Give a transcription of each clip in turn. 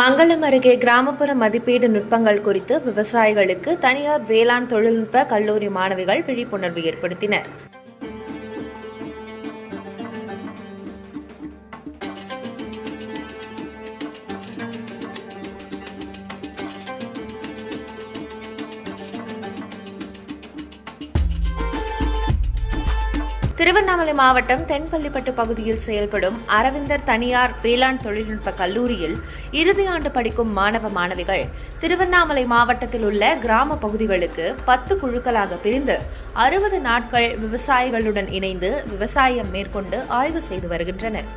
மங்களம் அருகே கிராமப்புற மதிப்பீடு நுட்பங்கள் குறித்து விவசாயிகளுக்கு தனியார் வேளாண் தொழில்நுட்ப கல்லூரி மாணவிகள் விழிப்புணர்வு ஏற்படுத்தினர். திருவண்ணாமலை மாவட்டம் தென்பள்ளிப்பட்டு பகுதியில் செயல்படும் அரவிந்தர் தனியார் வேளாண் தொழில்நுட்ப கல்லூரியில் இறுதியாண்டு படிக்கும் மாணவ மாணவிகள் திருவண்ணாமலை மாவட்டத்தில் உள்ள கிராம பகுதிகளுக்கு பத்து குழுக்களாக பிரிந்து அறுபது நாட்கள் விவசாயிகளுடன் இணைந்து விவசாயம் மேற்கொண்டு ஆய்வு செய்து வருகின்றனர்.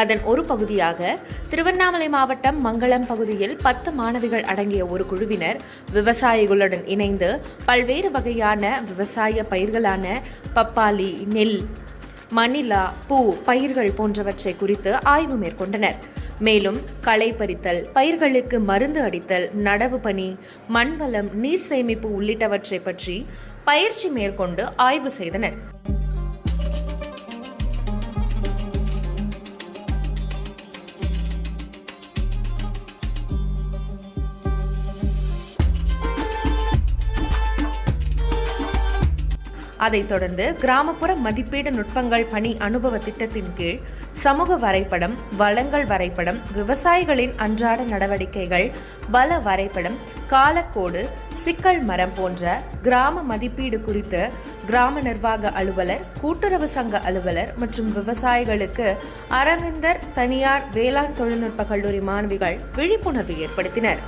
அதன் ஒரு பகுதியாக திருவண்ணாமலை மாவட்டம் மங்களம் பகுதியில் பத்து மாணவிகள் அடங்கிய ஒரு குழுவினர் விவசாயிகளுடன் இணைந்து பல்வேறு வகையான விவசாய பயிர்களான பப்பாளி நெல் மணிலா பூ பயிர்கள் போன்றவற்றை குறித்து ஆய்வு மேற்கொண்டனர். மேலும் களை பறித்தல் பயிர்களுக்கு மருந்து அடித்தல் நடவு பணி மண்வளம் நீர் சேமிப்பு உள்ளிட்டவற்றை பற்றி பயிற்சி மேற்கொண்டு ஆய்வு செய்தனர். அதைத் தொடர்ந்து கிராமப்புற மதிப்பீடு நுட்பங்கள் பணி அனுபவ திட்டத்தின் கீழ் சமூக வரைபடம் வளங்கள் வரைபடம் விவசாயிகளின் அன்றாட நடவடிக்கைகள் பல வரைபடம் காலக்கோடு சிக்கல் மரம் போன்ற கிராம மதிப்பீடு குறித்து கிராம நிர்வாக அலுவலர் கூட்டுறவு சங்க அலுவலர் மற்றும் விவசாயிகளுக்கு அரவிந்தர் தனியார் வேளாண் தொழில்நுட்ப கல்லூரி மாணவிகள் விழிப்புணர்வு ஏற்படுத்தினர்.